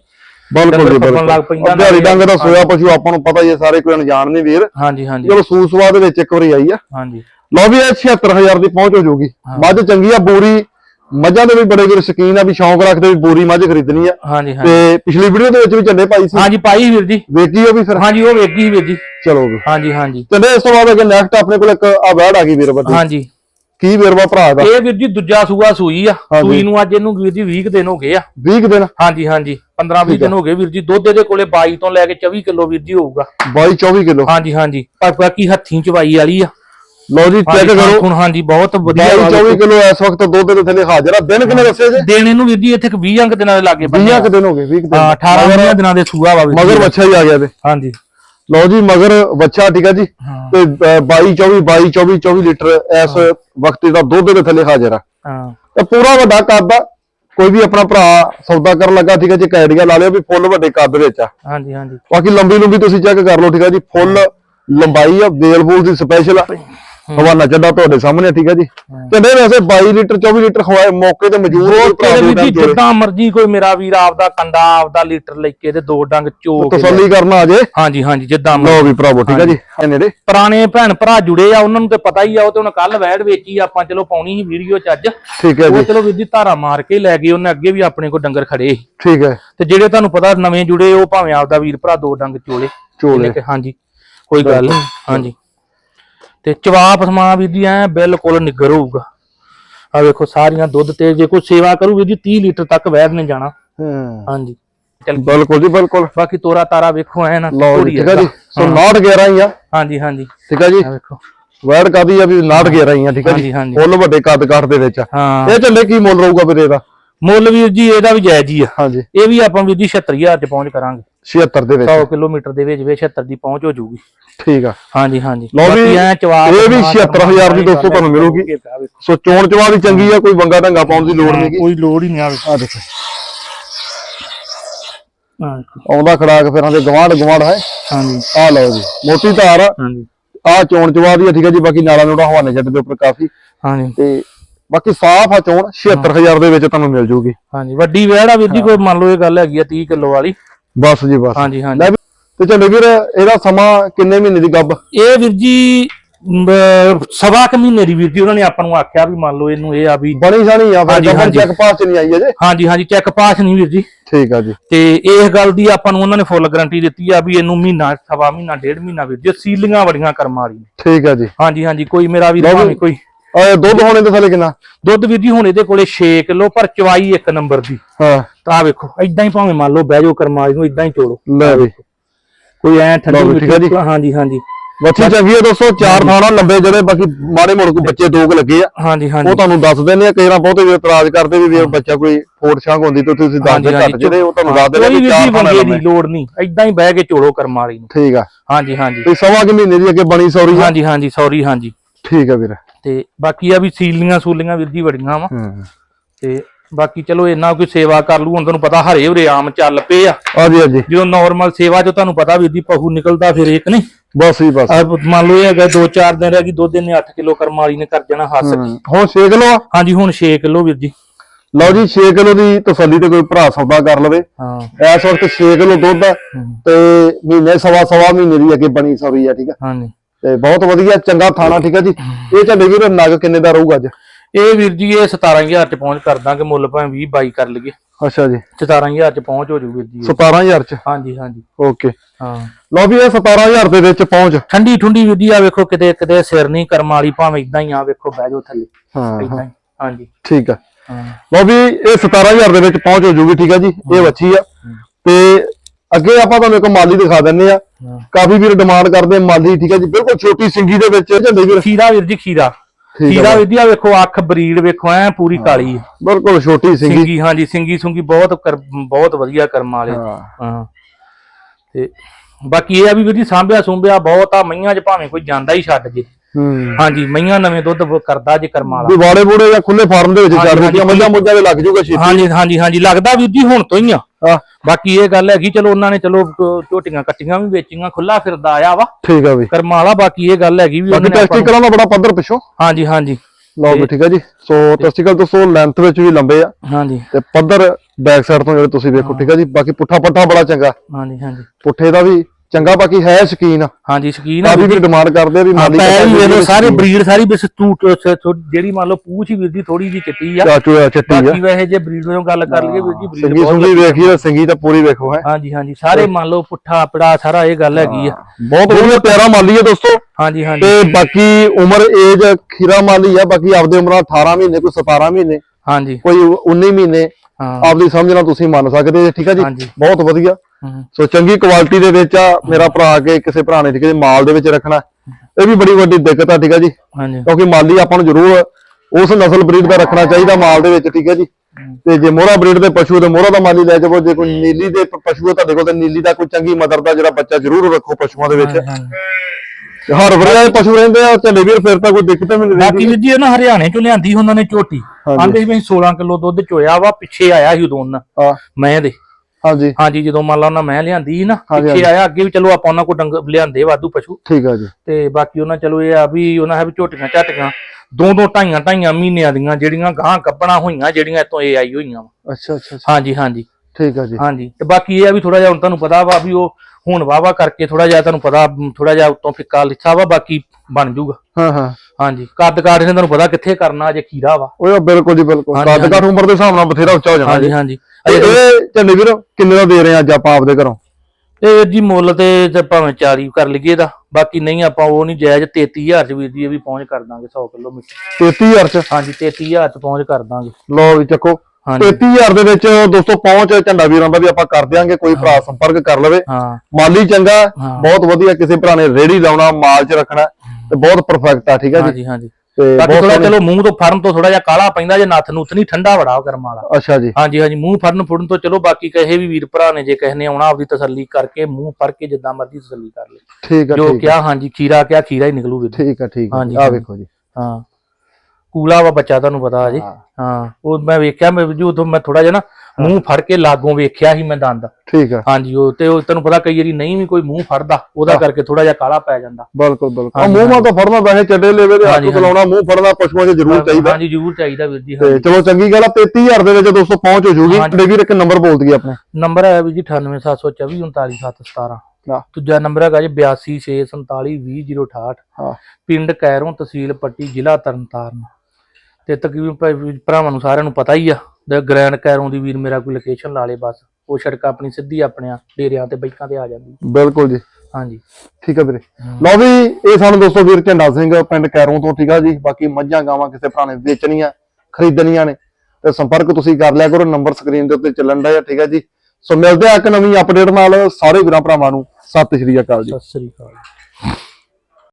C: ਬਿਲਕੁਲ ਜੀ
B: ਲੱਗ
C: ਬਿਲਕੁਲ।
B: ਪੈਂਦਾ
C: ਦਿਹਾੜੀ
B: ਨਾਲੇ।
C: ਡੰਗ ਦਾ ਸੋਇਆ ਪਸ਼ੂ ਆਪਾਂ ਨੂੰ ਪਤਾ ਹੀ ਹੈ ਸਾਰੇ ਕੋਈ ਅਣਜਾਣ ਨਹੀਂ ਵੀਰ।
B: ਹਾਂਜੀ ਹਾਂਜੀ।
C: ਚਲੋ ਸੂਸਵਾ ਦੇ ਵਿੱਚ ਇੱਕ ਵਾਰੀ ਆਈ ਆ।
B: ਹਾਂਜੀ।
C: ਲਓ ਵੀ ਇਹ 76000 ਦੀ ਪਹੁੰਚ ਹੋ ਜਾਊਗੀ ਮੱਝ ਚੰਗੀ ਆ ਬੋਰੀ ਮੱਝਾਂ ਦੇ ਵੀ ਬੜੇ ਵੀਰ ਸ਼ਕੀਨ ਆ ਵੀ ਸ਼ੌਂਕ ਰੱਖਦੇ ਵੀ ਬੋਰੀ ਮੱਝ ਖਰੀਦਣੀ ਆ।
B: ਹਾਂਜੀ
C: ਤੇ ਪਿਛਲੀ ਵੀਡੀਓ ਦੇ ਵਿੱਚ ਵੀ ਝੰਡੇ ਪਾਈ ਸੀ।
B: ਹਾਂਜੀ ਪਾਈ ਵੀਰ ਜੀ।
C: ਵੇਖੀ ਉਹ ਵੀ ਫਿਰ?
B: ਹਾਂਜੀ ਉਹ ਵੇਗੀ ਵੀਰ ਜੀ।
C: ਚਲੋ
B: ਹਾਂਜੀ ਹਾਂਜੀ।
C: ਚੰਦੇ ਇਸ ਤੋਂ ਬਾਅਦ ਅੱਗੇ ਨੈਕਸਟ ਆਪਣੇ ਕੋਲ ਇੱਕ ਆ ਵੈੜ ਆ ਗਈ ਵੀਰ ਵੱਡੀ।
B: ਹਾਂਜੀ।
C: ਕੀ ਵੀਰਵਾ ਭਰਾ ਦਾ?
B: ਇਹ ਵੀਰ ਜੀ ਦੂਜਾ ਸੂਆ ਸੂਈ ਆ। ਸੂਈ ਨੂੰ ਅੱਜ ਇਹਨੂੰ ਵੀਰ ਜੀ 20 ਕੁ ਦਿਨ ਹੋ ਗਏ ਆ।
C: 20 ਕੁ ਦਿਨ?
B: ਹਾਂਜੀ ਹਾਂਜੀ। 15 20 ਦਿਨ ਹੋ ਗਏ ਵੀਰ ਜੀ। ਦੁੱਧ ਇਹਦੇ ਕੋਲੇ 22 ਤੋਂ ਲੈ ਕੇ 24 ਕਿਲੋ ਵੀਰ ਜੀ ਹੋਊਗਾ।
C: 22 24 ਕਿਲੋ?
B: ਹਾਂਜੀ ਹਾਂਜੀ। ਪਰ ਬਾਕੀ ਹੱਥੀਂ ਚਵਾਈ ਵਾਲੀ ਆ।
C: ਲਓ ਜੀ ਚੈੱਕ ਕਰੋ।
B: ਹੁਣ ਹਾਂਜੀ ਬਹੁਤ ਵਧੀਆ
C: 22
B: ਵਾ
C: 24 ਕਿਲੋ ਇਸ ਵਕਤ ਦੁੱਧ ਦੇ ਥੱਲੇ ਹਾਜ਼ਰ ਆ। ਦਿਨ ਕਿੰਨੇ ਦੱਸੇ ਜੇ
B: ਦੇਣ ਇਹਨੂੰ ਵੀਰ ਜੀ ਇੱਥੇ 20 ਅੰਕ ਦਿਨਾਂ ਦੇ ਲਾਗੇ
C: 20 ਕੁ ਦਿਨ ਹੋ ਗਏ 20 ਕੁ ਦਿਨ।
B: ਹਾਂ 18 ਵੀਹਾਂ ਦਿਨਾਂ ਦੇ ਸੂਆ ਵਾ
C: ਮਗਰ। ਬੱਚਾ ਹੀ ਆ ਗਿਆ ਤੇ
B: ਹਾਂਜੀ।
C: ਲਓ ਜੀ ਮਗਰ ਬੱਚਾ ਠੀਕ ਆ ਜੀ?
B: ਹਾਂ।
C: ਤੇ ਅਹ, 22 24 22 24 24 ਲੀਟਰ ਇਸ ਵਕਤ ਦਾ ਦੁੱਧ ਦੇ ਥੱਲੇ ਹਾਜ਼ਰ ਆ।
B: ਹਾਂ।
C: ਤੇ ਪੂਰਾ ਵੱਡਾ ਕੱਦ ਆ। ਕੋਈ ਵੀ ਆਪਣਾ ਭਰਾ ਸੌਦਾ ਕਰਨ ਲੱਗਾ ਠੀਕ ਹੈ ਜੀ ਕੈਡੀਆ ਲਾ ਲਿਓ ਵੀ ਫੁੱਲ ਵੱਡੇ ਕੱਦ ਵਿੱਚ ਆ।
B: ਹਾਂਜੀ ਹਾਂਜੀ।
C: ਬਾਕੀ ਲੰਬੀ ਲੰਬੀ ਤੁਸੀਂ ਚੈੱਕ ਕਰ ਲਓ ਠੀਕ ਹੈ ਜੀ ਫੁੱਲ ਲੰਬਾਈ ਆ ਬੇਲ ਬੂਲ ਦੀ ਸਪੈਸ਼ਲ ਆ। ਹਵਾਨਾ ਚੱਡਾ ਤੁਹਾਡੇ ਸਾਹਮਣੇ ਠੀਕ ਹੈ ਜੀ? ਕਹਿੰਦੇ ਵੈਸੇ 22 ਲੀਟਰ 24 ਲੀਟਰ ਖਵਾਏ ਮੌਕੇ ਤੇ ਮਜਬੂਰ ਹੋ ਕੇ
B: ਤੇਰੇ ਵੀਰ
C: ਭਰਾ
B: ਜੀ
C: ਦੇ
B: ਜਿੱਦਾਂ ਮਰਜ਼ੀ ਕੋਈ ਮੇਰਾ ਵੀਰ ਆਪਦਾ ਕੰਡਾ ਆਪਦਾ ਲੀਟਰ ਲੈ ਕੇ ਤੇ ਦੋ ਡੰਗ ਚੋ ਕੇ
C: ਤਸੱਲੀ ਕਰਨਾ ਅਜੇ?
B: ਹਾਂਜੀ ਹਾਂਜੀ ਜਿੱਦਾਂ।
C: ਲਓ ਵੀ ਭਰਾਵੋ ਠੀਕ ਹੈ ਜੀ ਨੇੜੇ
B: ਪੁਰਾਣੇ ਭੈਣ ਭਰਾ ਜੁੜੇ ਆ ਉਹਨਾਂ ਨੂੰ ਤੇ ਪਤਾ ਹੀ ਆ ਉਹ ਤੇ ਹੁਣ ਕੱਲ ਵੈੜ ਵੇਚੀ ਆਪਾਂ ਚਲੋ ਪਾਉਣੀ ਸੀ ਵੀਡੀਓ ਚ ਅੱਜ।
C: ਠੀਕ ਹੈ ਜੀ।
B: ਚਲੋ ਵੀਰ ਜੀ ਧਾਰਾ ਮਾਰ ਕੇ ਲੈ ਗਏ ਉਹਨੇ ਅੱਗੇ ਵੀ ਆਪਣੇ ਕੋਲ ਡੰਗਰ ਖੜੇ
C: ਠੀਕ ਹੈ।
B: ਤੇ ਜਿਹੜੇ ਤੁਹਾਨੂੰ ਪਤਾ ਨਵੇਂ ਜੁੜੇ ਉਹ ਭਾਵੇਂ ਆਪਦਾ ਵੀਰ ਭਰਾ ਦੋ ਡੰਗ ਚੋਲੇ।
C: ਚੋਲੇ।
B: ਹਾਂਜੀ ਕੋਈ ਗੱਲ ਨਹੀਂ ਹਾਂਜੀ। ਤੇ ਚਵਾਪ ਸਮਾ ਵੀਰ ਜੀ ਐ ਬਿਲਕੁਲ ਨਿੱਗਰ ਹੋਊਗਾ ਆ ਵੇਖੋ ਸਾਰੀਆਂ ਦੁੱਧ ਤੇ ਜੇ ਕੋਈ ਸੇਵਾ ਕਰੂ ਵੀਰ ਜੀ 30 ਲੀਟਰ ਤੱਕ ਵੈੜ ਨੇ ਜਾਣਾ।
C: ਹੂੰ।
B: ਹਾਂਜੀ। ਚਲ
C: ਬਿਲਕੁਲ ਜੀ ਬਿਲਕੁਲ।
B: ਬਾਕੀ ਤੋਰਾ ਤਾਰਾ ਵੇਖੋ ਐ ਨਾ
C: ਲਓ ਜੀ ਠੀਕ ਹੈ ਜੀ।
B: ਹੈਗਾ।
C: ਸੋ 9 11 ਹੀ ਆ।
B: ਹਾਂਜੀ ਹਾਂਜੀ।
C: ਠੀਕ ਹੈ ਜੀ।
B: ਆ ਵੇਖੋ।
C: ਵੈੜ ਕਾਦੀ ਆ ਵੀ 9 11 ਹੀ ਆ ਠੀਕ ਜੀ।
B: ਹਾਂਜੀ।
C: ਫੁੱਲ ਵੱਡੇ ਕੱਦ ਕੱਟ ਦੇ ਵਿੱਚ ਆ।
B: ਹਾਂ।
C: ਇਹ ਚੱਲੇ ਕੀ ਮੁੱਲ ਰਹੂਗਾ ਵੀਰੇ ਦਾ
B: ਮੁੱਲ ਵੀਰ ਜੀ ਇਹਦਾ ਵੀ ਜਾਇਜ਼ ਹੀ ਆ।
C: ਹਾਂਜੀ।
B: ਇਹ ਵੀ ਆਪਾਂ ਵੀਰ ਜੀ 76000 ਚ ਪਹੁੰਚ ਕਰਾਂਗੇ।
C: 76 ਦੇ ਵਿੱਚ।
B: 100 ਕਿਲੋਮੀਟਰ ਦੇ ਵਿੱਚ ਵਿੱਚ 76 ਦੀ ਪਹੁੰਚ ਹੋ ਜਾਊਗੀ।
C: ਠੀਕ ਆ।
B: ਹਾਂਜੀ ਹਾਂਜੀ।
C: ਲਓ ਵੀ, ਇਹ ਵੀ
B: ਸਮਾਨ
C: 76,000 ਦੀ ਦੋਸਤੋ ਤੁਹਾਨੂੰ ਮਿਲੂਗੀ।
B: ਆ।
C: ਸੋ ਚੋਣ ਚਵਾ ਦੀ ਚੰਗੀ ਆ ਕੋਈ ਵੰਗਾ ਢੰਗਾ ਪਾਉਣ ਦੀ ਲੋੜ ਨਹੀਂ
B: ਕੋਈ ਲੋੜ ਹੀ ਨਹੀਂ ਆਵੇ
C: ਆ ਦੇਖੋ। ਆਉਂਦਾ ਖੜਾਕ ਫਿਰ ਆਂਦੇ ਗਵਾਂਢ ਗਵਾਂਢ ਹੈ।
B: ਹਾਂਜੀ।
C: ਆ ਲਓ ਜੀ ਮੋਟੀ ਧਾਰ ਆ।
B: ਹਾਂਜੀ।
C: ਆਹ ਚੋਣ ਚਵਾ ਦੀ ਆ, ਠੀਕ ਹੈ ਜੀ ਬਾਕੀ ਨਾਲਾ ਨੂੜਾ ਹਵਾਨੇ ਜੱਟ ਦੇ ਉੱਪਰ ਕਾਫੀ।
B: ਹਾਂਜੀ।
C: ਤੇ ਬਾਕੀ ਸਾਫ਼ ਆ ਚੋਣ 76000 ਦੇ ਵਿੱਚ ਤੁਹਾਨੂੰ ਮਿਲ ਜੂਗੀ।
B: ਹਾਂਜੀ ਵੱਡੀ ਵਹਿੜ ਆ ਵੀਰ ਜੀ ਕੋਈ ਮੰਨ ਲਓ ਇਹ ਗੱਲ ਹੈਗੀ ਆ 30 ਕਿਲੋ ਵਾਲੀ।
C: ਬਸ ਜੀ ਬਸ।
B: ਹਾਂਜੀ ਹਾਂਜੀ।
C: ਤੇ ਚੱਲੇ ਵੀਰ ਇਹਦਾ ਸਮਾਂ ਕਿੰਨੇ ਮਹੀਨੇ ਦੀ ਗੱਬ?
B: ਇਹ ਵੀਰ ਜੀ ਸਵਾ ਕੁ ਮਹੀਨੇ ਦੀ ਵੀਰ ਜੀ ਉਹਨਾਂ ਨੇ ਆਪਾਂ ਨੂੰ ਆਖਿਆ ਵੀ ਮੰਨ ਲਓ ਇਹਨੂੰ ਇਹ ਆ ਵੀ
C: ਬਣੀ ਸਾਣੀ ਆ ਫਿਰ
B: ਹਾਂਜੀ।
C: ਚੈੱਕ ਪਾਸ ਚ ਨਹੀਂ ਆਈ ਅਜੇ।
B: ਹਾਂਜੀ ਹਾਂਜੀ ਚੈੱਕ ਪਾਸ ਨਹੀਂ ਵੀਰ ਜੀ।
C: ਠੀਕ ਆ ਜੀ।
B: ਤੇ ਇਸ ਗੱਲ ਦੀ ਆਪਾਂ ਨੂੰ ਉਹਨਾਂ ਨੇ ਫੁੱਲ ਗਾਰੰਟੀ ਦਿੱਤੀ ਆ ਵੀ ਇਹਨੂੰ ਮਹੀਨਾ ਸਵਾ ਮਹੀਨਾ ਡੇਢ ਮਹੀਨਾ ਵੀਰ ਜੀ ਸੀਲੀਆਂ ਬੜੀਆਂ ਕਰਮਾਂ ਨੇ।
C: ਠੀਕ ਆ ਜੀ।
B: ਹਾਂਜੀ ਹਾਂਜੀ ਕੋਈ ਮੇਰਾ ਵੀ। ਭਾਵੇਂ ਕੋਈ
C: ਆ ਦੁੱਧ ਹੋਣੇ ਦੇ ਥੱਲੇ ਕਿੰਨਾ?
B: ਦੁੱਧ ਵੀਰ ਜੀ ਹੁਣ ਇਹਦੇ ਕੋਲੇ 6 ਕਿਲੋ ਪਰ ਚਵਾਈ ਇੱਕ ਨੰਬਰ ਦੀ।
C: ਹਾਂ।
B: ਤਾਂ ਵੇਖੋ ਐਦਾਂ ਹੀ ਭਾਵੇਂ ਮੰਨ ਲਓ ਬਹਿ ਜਾਓ ਕਰਮਾਂ ਵਾਲੀ ਨੂੰ ਇਦਾਂ ਹੀ ਚੋੜੋ
C: ਲੈ ਵੀ।
B: ਕੋਈ ਐ ਠੰਡੀ
C: ਠੀਕ ਆ ਜੀ।
B: ਹਾਂਜੀ ਹਾਂਜੀ।
C: ਬੱਚੀ ਚੰਗੀ ਦੋਸਤੋ ਚਾਰ ਥਾਣਾ ਲੰਬੇ ਜਿਹੜੇ ਬਾਕੀ ਮਾੜੇ ਮੋੜ ਕੋ ਬੱਚੇ ਦੋ ਕੁ ਲੱਗੇ ਆ।
B: ਹਾਂਜੀ ਹਾਂਜੀ।
C: ਉਹ ਤੁਹਾਨੂੰ ਦੱਸ ਦਿੰਦੇ ਆ ਕਈ ਵਾਰ ਬਹੁਤੇ ਵੀ ਇਤਰਾਜ਼ ਕਰਦੇ ਵੀ ਬੱਚਾ ਕੋਈ ਫੋਟ ਛਾਂਗ ਹੁੰਦੀ ਤਾਂ ਤੁਸੀਂ ਦੱਸ ਦੇ ਘੱਟ ਜਿਹੜੇ ਉਹ ਤੁਹਾਨੂੰ ਦੱਸ ਦਿੰਦੇ
B: ਵੀ
C: ਚਾਰ ਥਾਣਾ
B: ਦੀ ਲੋੜ ਨਹੀਂ ਐਦਾਂ ਹੀ ਬਹਿ ਕੇ ਚੋੜੋ ਕਰਮਾਂ ਵਾਲੀ ਨੂੰ।
C: ਠੀਕ ਆ।
B: ਹਾਂਜੀ ਹਾਂਜੀ।
C: ਤੇ ਸਵਾ ਕਿ ਮਹੀਨੇ ਦੀ ਅੱਗੇ ਬਣੀ ਸੌਰੀ
B: ਹਾਂਜੀ ਹਾਂਜੀ ਸੌਰੀ ਹਾਂਜੀ।
C: ਠੀਕ ਆ ਵੀਰ।
B: ਤੇ ਬਾਕੀ ਆ ਵੀ ਸੀਲੀਆਂ ਸੂਲੀਆਂ ਵੀਰ ਜੀ ਬੜੀਆਂ ਵਾ।
C: ਹੂੰ।
B: ਤੇ ਬਾਕੀ ਚਲੋ ਇੰਨਾ ਕੋਈ ਸੇਵਾ ਕਰ ਲੂ ਹੁਣ ਤੁਹਾਨੂੰ ਪਤਾ ਹਰੇ ਹਰੇ ਆਮ ਚੱਲ ਪਏ ਆ।
C: ਆ ਜੀ ਆ ਜੀ।
B: ਜਦੋਂ ਨਾਰਮਲ ਸੇਵਾ ਚ ਤੁਹਾਨੂੰ ਪਤਾ ਵੀਰ ਜੀ ਪਹੂ ਨਿਕਲਦਾ ਫਿਰ ਇੱਕ ਨਹੀਂ।
C: ਬਸ ਹੀ ਬਸ।
B: ਮੰਨ ਲਓ ਇਹ ਹੈਗਾ 2-4 ਦਿਨ ਰਹਿ ਗਈ ਦੋ ਦਿਨ ਨੇ 8 ਕਿਲੋ ਕਰਮ ਵਾਲੀ ਨੇ ਕਰ ਜਾਣਾ ਹੱਸ। ਕੇ।
C: ਹੂੰ। ਹੁਣ 6 ਕਿਲੋ
B: ਹਾਂਜੀ ਹੁਣ 6 ਕਿਲੋ ਵੀਰ ਜੀ।
C: ਲਓ ਜੀ 6 ਕਿਲੋ ਦੀ ਤਸੱਲੀ ਤੇ ਕੋਈ ਭਰਾ ਸੌਦਾ ਕਰ ਲਵੇ।
B: ਹਾਂ।
C: ਇਸ ਵਕਤ 6 ਕਿਲੋ ਦੁੱਧ ਤੇ ਮਹੀਨੇ ਸਵਾ ਸਵਾ ਮਹੀਨੇ ਦੀ ਅੱਗੇ ਬਣੀ ਸੌਰੀ ਆ ਠੀਕ ਆ।
B: ਹਾਂਜੀ।
C: ਤੇ ਬਹੁਤ ਵਧੀਆ ਚੰਗਾ ਥਾਣਾ ਠੀਕ ਆ ਜੀ। ਇਹ ਝੰਡੇ ਵੀਰ ਨਗ ਕਿੰਨੇ ਦਾ ਰਹੂਗਾ ਅੱਜ?
B: ਇਹ ਵੀਰ ਜੀ ਇਹ 17000 ਚ ਪਹੁੰਚ ਕਰ ਦਾਂਗੇ ਮੁੱਲ ਭਾਵੇਂ 20 22 ਕਰ ਲਈਏ।
C: ਅੱਛਾ ਜੀ।
B: 17000 ਚ ਪਹੁੰਚ ਹੋ ਜੂ ਵੀਰ ਜੀ ਇਹ।
C: 17000 ਚ?
B: ਹਾਂਜੀ ਹਾਂਜੀ।
C: ਓਕੇ।
B: ਹਾਂ।
C: ਲਓ ਵੀ ਇਹ 17000 ਦੇ ਵਿੱਚ ਪਹੁੰਚ।
B: ਠੰਡੀ ਠੁੰਡੀ ਵੀਰ ਜੀ ਆ ਵੇਖੋ ਕਿਤੇ ਕਿਤੇ ਸਿਰ ਨਹੀਂ ਕਰਮ ਵਾਲੀ ਭਾਵੇਂ ਇਦਾਂ ਹੀ ਆ ਵੇਖੋ ਬਹਿ ਜਾਓ ਥੱਲੇ।
C: ਹਾਂ
B: ਇਦਾਂ ਹੀ ਹਾਂਜੀ।
C: ਠੀਕ ਆ।
B: ਹਾਂ।
C: ਲਓ ਵੀ ਇਹ 17000 ਦੇ ਵਿੱਚ ਪਹੁੰਚ ਹੋ ਜੂਗੀ ਠੀਕ ਆ ਜੀ। ਇਹ ਬੱਚੀ ਆ। ਤੇ ਅੱਗੇ ਆਪਾਂ ਤੁਹਾਨੂੰ ਇੱਕ ਮਾਲੀ ਦਿਖਾ ਦਿੰਨੇ ਆ
B: ਹਾਂ।
C: ਕਾਫੀ ਵੀਰ ਡਿਮਾਂਡ ਕਰਦੇ ਮਾਲੀ ਠੀਕ ਆ ਜੀ। ਬਿਲਕੁਲ ਛੋਟੀ ਸਿੰਗੀ ਦੇ ਵਿੱਚ ਝੰਡੇ ਵੀਰ।
B: ਖੀਰਾ ਵੀਰ ਜੀ ਖੀਰਾ। ਖੀਰਾ
C: ਆ
B: ਵੀਰ ਜੀ ਆ ਵੇਖੋ ਅੱਖ ਬਰੀਡ ਵੇਖੋ ਐ ਪੂਰੀ ਕਾਲੀ। ਹੈ
C: ਬਿਲਕੁਲ ਛੋਟੀ ਸਿੰਗੀ।
B: ਸਿੰਗੀ ਹਾਂਜੀ ਸਿੰਗੀ ਸੁੰਗੀ ਬਹੁਤ ਬਹੁਤ ਵਧੀਆ ਕਰਮਾਂ ਵਾਲੇ।
C: ਹਾਂ।
B: ਹਾਂ। ਤੇ ਬਾਕੀ ਇਹ ਆ ਵੀ ਵੀਰ ਜੀ ਸਾਂਭਿਆ ਸੁੰਭਿਆ ਬਹੁਤ ਆ ਮਈਆਂ 'ਚ ਭਾਵੇਂ ਕੋਈ ਜਾਂਦਾ ਹੀ ਛੱਡ ਜੇ।
C: ਹੂੰ
B: ਹਾਂਜੀ ਮਈਆਂ ਨਵੇਂ ਦੁੱਧ ਵ- ਕਰਦਾ ਜੇ ਕਰਮਾਂ
C: ਵੀ
B: ਵਾਲਾ
C: ਵਾੜੇ ਬੂੜੇ ਜਾਂ ਖੁੱਲੇ ਫਾਰਮ ਦੇ ਵਿੱਚ ਛੱਡ ਦਿੱਤੀਆਂ। ਮੱਝਾਂ ਮੁੱਝਾਂ ਦੇ ਲੱਗ ਜੂਗਾ ਛੇਤੀ।
B: ਹਾਂਜੀ ਹਾਂਜੀ ਹਾਂਜੀ ਲੱਗਦਾ ਵੀਰ ਜੀ ਹੁਣ ਤੋਂ ਹੀ ਆ। ਬਾਕੀ ਇਹ ਗੱਲ ਹੈਗੀ ਚਲੋ ਉਹਨਾਂ ਨੇ ਚਲੋ ਝੋਟੀਆਂ ਕੱਟੀਆਂ ਵੀ ਵੇਚੀਆਂ ਖੁੱਲਾ ਫਿਰਦਾ ਆਇਆ ਵਾ।
C: ਠੀਕ ਆ ਵੀ।
B: ਕਰਮਾਂ ਵਾਲਾ ਬਾਕੀ ਇਹ ਗੱਲ ਹੈਗੀ ਵੀ ਉਹਨਾਂ ਨੇ
C: ਦਾ ਬੜਾ ਪੱਧਰ ਪਿੱਛੋਂ।
B: ਹਾਂਜੀ ਹਾਂਜੀ।
C: ਲਓ ਵੀ ਠੀਕ ਆ ਜੀ। ਸੋ ਟੈਸਟੀਕਲ ਦੋਸਤੋ ਲੈਂਥ ਵਿੱਚ ਵੀ ਲੰਬੇ ਆ।
B: ਹਾਂਜੀ।
C: ਤੇ ਪੱਧਰ ਬੈਕ ਸਾਈਡ ਤੋਂ ਜਿਹੜੇ ਤੁਸੀਂ ਵੇਖੋ ਠੀਕ ਆ ਜੀ। ਬਾਕੀ ਪੁੱਠਾ ਪੱਠਾ ਬੜਾ ਚੰਗਾ।
B: ਹਾਂਜੀ ਹਾਂਜੀ।
C: ਪੁੱਠੇ ਦਾ ਵੀ ਚੰਗਾ ਬਾਕੀ ਹੈ ਸ਼ਕੀਨ। ਆ
B: ਹਾਂਜੀ ਸ਼ਕੀਨ ਆ
C: ਕਾਫੀ ਵੀ। ਡਿਮਾਂਡ ਕਰਦੇ ਆ ਵੀ ਮਾਲੀ
B: ਪੈਰ ਵੀ ਸਾਰੇ। ਬਰੀਡ ਸਾਰੀ ਬਸ ਟੂਟ ਜਿਹੜੀ ਮੰਨ ਲਓ ਪੂਛ ਹੀ ਵੀਰ ਥੋੜੀ ਜੀ ਚਿੱਟੀ ਆ।
C: ਚਾਚੂ ਆ ਚੱਟੀ ਆ।
B: ਬਾਕੀ ਵੈਸੇ ਜੇ ਬਰੀਡ ਤੋਂ ਗੱਲ ਕਰ ਲਈਏ ਵੀਰ ਜੀ ਬਰੀਡ
C: ਸਿੰਗੀ
B: ਬਹੁਤ
C: ਸੁੰਗੀ ਵੇਖੀ ਤਾਂ ਸਿੰਗੀ ਤਾਂ ਪੂਰੀ ਵੇਖੋ ਹੈ।
B: ਹਾਂਜੀ ਹਾਂਜੀ ਸਾਰੇ ਮੰਨ ਲਓ ਪੁੱਠਾ ਪੜਾ ਸਾਰਾ ਇਹ ਗੱਲ ਹੈਗੀ ਆ।
C: ਬਹੁਤ ਵਧੀਆ ਪਿਆਰਾ ਮਾਲੀ ਹੈ ਦੋਸਤੋ।
B: ਹਾਂਜੀ ਹਾਂਜੀ।
C: ਤੇ ਬਾਕੀ ਉਮਰ ਏਜ ਖੀਰਾ ਮਾਲੀ ਆ ਬਾਕੀ ਆਪਦੇ ਉਮਰਾਂ 18 ਮਹੀਨੇ ਕੋਈ 17 ਮਹੀਨੇ
B: ਹਾਂਜੀ।
C: ਕੋਈ 19 ਮਹੀਨੇ। ਆਪਦੀ ਸਮਝ ਨਾਲ ਤੁਸੀਂ ਮੰਨ ਸਕਦੇ ਜੇ ਠੀਕ ਆ ਜੀ। ਬਹੁਤ ਵਧੀਆ। ਸੋ ਚੰਗੀ ਕੁਆਲਿਟੀ ਦੇ ਵਿੱਚ ਆ ਮੇਰਾ ਭਰਾ ਕੇ ਕਿਸੇ ਭਰਾ ਨੇ ਠੀਕ ਹੈ ਜੀ ਮਾਲ ਦੇ ਵਿੱਚ ਰੱਖਣਾ। ਇਹ ਵੀ ਬੜੀ ਵੱਡੀ ਦਿੱਕਤ ਆ ਠੀਕ ਆ ਜੀ? ਕਿਉਂਕਿ ਮਾਲੀ ਆਪਾਂ ਨੂੰ ਜ਼ਰੂਰ ਉਸ ਨਸਲ ਬਰੀਡ ਦਾ ਰੱਖਣਾ ਚਾਹੀਦਾ ਮਾਲ ਦੇ ਵਿੱਚ ਠੀਕ ਹੈ ਜੀ? ਤੇ ਜੇ ਮੋਹਰਾ ਬਰੀਡ ਦੇ ਪਸ਼ੂ ਤੇ ਮੋਹਰਾ ਦਾ ਮਾਲੀ ਲੈ ਜਾਵੋ। ਜੇ ਕੋਈ ਨੀਲੀ ਦੇ ਪਸ਼ੂ ਆ ਤੁਹਾਡੇ ਕੋਲ ਤੇ ਨੀਲੀ ਦਾ ਕੋਈ ਚੰਗੀ ਮਦਰ ਦਾ ਜਿਹੜਾ ਬੱਚਾ ਜ਼ਰੂਰ ਰੱਖੋ ਪਸ਼ੂਆਂ ਦੇ ਵਿੱਚ। ਹਰ ਵਰੇ ਪਸ਼ੂ ਰਹਿੰਦੇ ਆ ਝੰਡੇ ਵੀਰ ਫਿਰ ਤਾਂ ਕੋਈ ਦਿੱਕਤ ਨਹੀਂ
B: ਬਾਕੀ ਵੀਰ ਜੀ ਉਹਨਾਂ ਹਰਿਆਣੇ ਚੋਂ ਲਿਆਂਦੀ ਉਹਨਾਂ ਨੇ ਝੋਟੀ।
C: ਹਾਂਜੀ।
B: ਆਂਦੇ ਸੀ ਵੀ ਅਸੀਂ 16 ਕਿਲੋ ਦੁੱਧ ਚੋਇਆ ਵਾ ਪਿੱਛੇ ਆਇਆ ਸੀ ਉਦੋਂ
C: ਹਾਂ।
B: ਮੈਂ ਦੇ।
C: ਹਾਂਜੀ।
B: ਹਾਂਜੀ ਜਦੋਂ ਮੰਨ ਲਾ ਉਹਨਾਂ ਮੈਂ ਲਿਆਂਦੀ ਸੀ ਨਾ
C: ਹਾਂਜੀ,
B: ਪਿੱਛੇ ਆਇਆ ਅੱਗੇ ਵੀ ਚਲੋ ਆਪਾਂ ਉਹਨਾਂ ਕੋਲ ਡੰਗ ਲਿਆਂਦੇ ਵਾਧੂ ਪਸ਼ੂ।
C: ਠੀਕ ਆ ਜੀ।
B: ਤੇ ਬਾਕੀ ਉਹਨਾਂ ਚਲੋ ਇਹ ਆ ਵੀ ਉਹਨਾਂ ਹੈ ਵੀ ਝੋਟੀਆਂ ਝਾਟੀਆਂ ਦੋ ਦੋ ਢਾਈਆਂ ਢਾਈਆਂ ਮਹੀਨਿਆਂ ਦੀਆਂ ਜਿਹੜੀਆਂ ਗਾਂ ਕੱਪਣਾ ਹੋਈਆਂ ਜਿਹੜੀਆਂ ਇਤੋਂ ਇਹ ਆਈ ਹੋਈਆਂ ਵਾ।
C: ਅੱਛਾ ਅੱਛਾ ਅੱਛਾ,
B: ਹਾਂਜੀ ਹਾਂਜੀ।
C: ਠੀਕ ਆ ਜੀ।
B: ਹਾਂਜੀ। ਤੇ ਬਾਕੀ ਇਹ ਆ ਵੀ ਥੋੜਾ ਜਿਹਾ ਹੁਣ ਤੁਹਾਨੂੰ ਪਤਾ ਵਾ ਵੀ ਉਹ ਹੁਣ ਵਾਵਾ ਕਰਕੇ ਥੋੜਾ ਜਿਹਾ ਤੁਹਾਨੂੰ ਪਤਾ ਥੋੜਾ ਜਿਹਾ ਉੱਤੋਂ ਫਿੱਕਾ ਲਿੱਥਾ ਵਾ ਬਾਕੀ ਬਣ ਜਾਊਗਾ।
C: ਹਾਂ ਹਾਂ।
B: ਹਾਂਜੀ ਕੱਦ ਕਾਠ ਨੇ ਤੁਹਾਨੂੰ ਪਤਾ ਕਿੱਥੇ ਕਰਨਾ ਜੇ ਖੀਰਾ ਵਾ।
C: ਉਹ ਬਿਲਕੁਲ ਜੀ ਬਿਲਕੁਲ। ਕੱਦ ਕਾਠ ਉਮਰ ਦੇ ਹਿਸਾਬ ਨਾਲ ਬਥੇਰਾ ਉੱਚਾ ਹੋ ਜਾਣਾ
B: ਹਾਂਜੀ ਹਾਂਜੀ।
C: ਇਹ ਝੰਡੇ ਵੀਰ ਕਿੰਨੇ ਦਾ ਦੇ ਰਹੇ ਆ ਅੱਜ ਆਪਾਂ ਆਪਦੇ ਘਰੋਂ?
B: ਇਹ ਜੀ ਮੁੱਲ ਤੇ ਭਾਵੇਂ 40 ਕਰ ਲਈਏ ਦਾ ਬਾਕੀ ਨਹੀਂ ਆਪਾਂ ਉਹ ਨਹੀਂ ਜਾਇਜ਼ 33000 ਚ ਵੀਰ ਜੀ ਇਹ ਵੀ ਪਹੁੰਚ ਕਰ ਦਾਂਗੇ 100 ਕਿਲੋਮੀਟਰ
C: 33000 ਚ?
B: ਹਾਂਜੀ 33000 ਚ ਪਹੁੰਚ ਕਰ ਦਾਂਗੇ।
C: ਲਓ ਵੀ ਚੱਕੋ।
B: ਹਾਂਜੀ।
C: 33000 ਦੇ ਵਿੱਚ ਦੋਸਤੋ ਪਹੁੰਚ ਝੰਡਾ ਵੀਰਾਂ ਦਾ ਵੀ ਆਪਾਂ ਕਰ ਦਿਆਂਗੇ ਕੋਈ ਭਰਾ ਸੰਪਰਕ ਕਰ ਲਵੇ।
B: ਹਾਂ।
C: ਮਾਲੀ ਚੰਗਾ। ਬਹੁਤ ਵਧੀਆ ਕਿਸੇ ਭਰਾ ਨੇ ਰੇੜੀ ਲਾਉਣਾ ਮਾਲ 'ਚ ਰੱਖਣਾ ਤੇ ਬਹੁਤ ਪਰਫੈਕਟ ਆ ਠੀਕ ਆ ਜੀ।
B: ਹਾਂਜੀ ਹਾਂਜੀ।
C: ਤੇ
B: ਬਾਕੀ ਥੋੜਾ ਚਲੋ ਮੂੰਹ ਤੋਂ ਫੜਨ ਤੋਂ ਥੋੜਾ ਜਿਹਾ ਕਾਲਾ ਪੈਂਦਾ ਜੇ ਨੱਥ ਨੂਥ ਨਹੀਂ ਠੰਡਾ ਬੜਾ ਗਰਮ ਵਾਲਾ।
C: ਅੱਛਾ ਜੀ।
B: ਹਾਂਜੀ ਹਾਂਜੀ ਮੂੰਹ ਫੜਨ ਫੁੜਨ ਤੋਂ ਚਲੋ ਬਾਕੀ ਕਹੇ ਵੀ ਵੀਰ ਭਰਾ ਨੇ ਜੇ ਕਿਸੇ ਨੇ ਆਉਣਾ ਆਪਦੀ ਤਸੱਲੀ ਕਰਕੇ ਮੂੰਹ ਫੜ ਕੇ ਜਿੱਦਾਂ ਮਰਜ਼ੀ ਤਸੱਲੀ ਕਰ ਲੇ
C: ਠੀਕ ਆ
B: ਜੋ ਕਿਹਾ ਹਾਂਜੀ ਖੀਰਾ ਕਿਹਾ ਖੀਰਾ ਹੀ ਨਿਕਲੂ ਵੀਰ।
C: ਠੀਕ ਆ ਠੀਕ ਆ ਆ। ਵੇਖੋ ਜੀ।
B: ਹਾਂ। ਕੂਲਾ ਵਾ ਬੱਚਾ ਤੁਹਾਨੂੰ ਪਤਾ ਜੀ
C: ਹਾਂ।
B: ਹਾਂ ਉਹ ਮੈਂ ਵੇਖਿਆ ਮੈਂ ਜੀ ਉਦੋਂ ਮੈਂ ਥੋੜਾ ਜਿਹਾ ਨਾ ਮੂੰਹ ਫੜ ਕੇ ਲਾਗੋਂ ਵੇਖਿਆ ਸੀ ਮੈਂ ਦੰਦ।
C: ਠੀਕ ਆ।
B: ਹਾਂਜੀ ਉਹ ਤੇ ਉਹ ਤੈਨੂੰ ਪਤਾ ਕਈ ਵਾਰੀ ਨਹੀਂ ਵੀ ਕੋਈ ਮੂੰਹ ਫੜਦਾ ਉਹਦਾ ਕਰਕੇ ਥੋੜਾ ਜਿਹਾ ਕਾਲਾ ਪੈ ਜਾਂਦਾ।
C: ਬਿਲਕੁਲ ਬਿਲਕੁਲ। ਮੂੰਹ ਮਾ ਤਾਂ ਫੜਨਾ ਵੈਸੇ ਚੱਡੇ ਲੇਵੇ ਦੇ ਹੱਥ ਚਲਾਉਣਾ ਮੂੰਹ ਫੜਨਾ ਪਸ਼ੂਆਂ 'ਚ ਜ਼ਰੂਰ ਚਾਹੀਦਾ।
B: ਹਾਂਜੀ ਜ਼ਰੂਰ ਚਾਹੀਦਾ ਵੀਰ ਜੀ
C: ਤੇ ਚਲੋ ਚੰਗੀ ਗੱਲ ਆ 33000 ਦੇ ਵਿੱਚ ਦੋਸਤੋ ਪਹੁੰਚ ਹੋ ਜੂਗੀ। ਤੇ ਵੀਰ ਇੱਕ ਨੰਬਰ ਬੋਲ ਦਈਏ ਆਪਣੇ।
B: ਨੰਬਰ ਹੈ ਵੀਰ ਜੀ 98724 39717
C: ਹਾਂ।
B: ਦੂਜਾ ਨੰਬਰ ਹੈਗਾ ਜੀ 8264720068
C: ਹਾਂ।
B: ਪਿੰਡ ਕੈਰੋਂ ਤਹਿਸੀਲ ਪੱਟੀ ਜ਼ਿਲ੍ਹਾ ਤਰਨਤਾਰਨ। ਤੇ ਤਕਰੀਬਨ ਭਰਾਵਾਂ ਨੂੰ ਸਾਰਿਆਂ ਨੂੰ ਪਤਾ ਹੀ ਆ। ਤੇ ਗ੍ਰੈਂਡ ਕੈਰੋਂ ਦੀ ਵੀਰ ਮੇਰਾ ਕੋਈ ਲੋਕੇਸ਼ਨ ਲਾ ਲੇ ਬਸ। ਉਹ ਸੜਕ ਆਪਣੀ ਸਿੱਧੀ ਆਪਣੇ ਡੇਰਿਆਂ ਤੇ ਬਾਈਕਾਂ ਤੇ ਆ ਜਾਂਦੀ।
C: ਬਿਲਕੁਲ ਜੀ।
B: ਹਾਂਜੀ।
C: ਠੀਕ ਆ ਵੀਰੇ। ਲਓ ਵੀ ਇਹ ਸਾਨੂੰ ਦੋਸਤੋ ਵੀਰ ਝੰਡਾ ਸਿੰਘ ਪਿੰਡ ਕੈਰੋਂ ਤੋਂ ਠੀਕ ਆ ਜੀ। ਬਾਕੀ ਮੱਝਾਂ ਗਾਵਾਂ ਕਿਸੇ ਭਰਾ ਨੇ ਵੇਚਣੀਆਂ ਖਰੀਦਣੀਆਂ ਨੇ। ਤੇ ਸੰਪਰਕ ਤੁਸੀਂ ਕਰ ਲਿਆ ਕਰੋ ਨੰਬਰ ਸਕਰੀਨ ਦੇ ਉੱਤੇ ਚੱਲਣ ਦਾ ਠੀਕ ਆ ਜੀ। ਸੋ ਮਿਲਦੇ ਆ ਇੱਕ ਨਵੀਂ ਅਪਡੇਟ ਨਾਲ। ਸਾਰੇ ਵੀਰਾਂ ਭਰਾਵਾਂ ਨੂੰ ਸਤਿ ਸ਼੍ਰੀ ਅਕਾਲ ਜੀ।
B: ਸਤਿ ਸ੍ਰੀ ਅਕਾਲ।